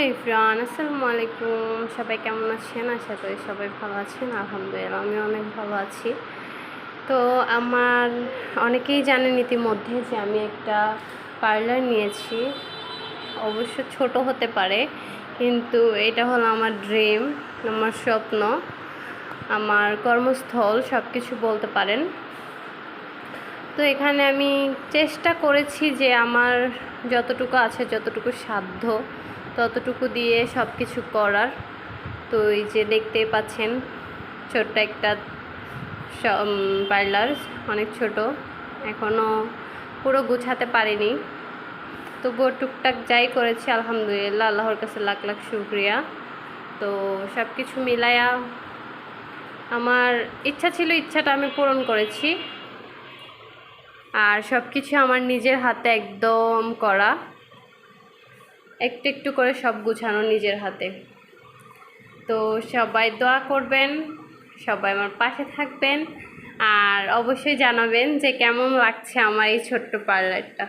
ইফরান আসসালামু আলাইকুম। সবাই কেমন আছেন? আশা করি সবাই ভালো আছেন। আলহামদুলিল্লাহ আমি অনেক ভালো আছি। তো আমার অনেকেই জানেন ইতিমধ্যে যে আমি একটা পার্লার নিয়েছি। অবশ্য ছোট হতে পারে, কিন্তু এটা হলো আমার ড্রিম, আমার স্বপ্ন, আমার কর্মস্থল সব কিছু বলতে পারেন। তো এখানে আমি চেষ্টা করেছি যে আমার যতটুকু আছে, যতটুকু সাধ্য ততটুকু দিয়ে সব কিছু করার। তো এই যে দেখতেই পাচ্ছেন, ছোট্ট একটা পার্লার, অনেক ছোট। এখনও পুরো গুছাতে পারিনি। তবুও টুকটাক যাই করেছি, আলহামদুলিল্লাহ, আল্লাহর কাছে লাখ লাখ শুক্রিয়া। তো সব কিছু মিলায়া আমার ইচ্ছা ছিল, ইচ্ছাটা আমি পূরণ করেছি। আর সব কিছু আমার নিজের হাতে একদম করা। একটু একটু করে সব গুছানো নিজের হাতে। তো সবাই দোয়া করবেন, সবাই আমার পাশে থাকবেন, আর অবশ্যই জানাবেন যে কেমন লাগছে আমার এই ছোট্ট পার্লারটা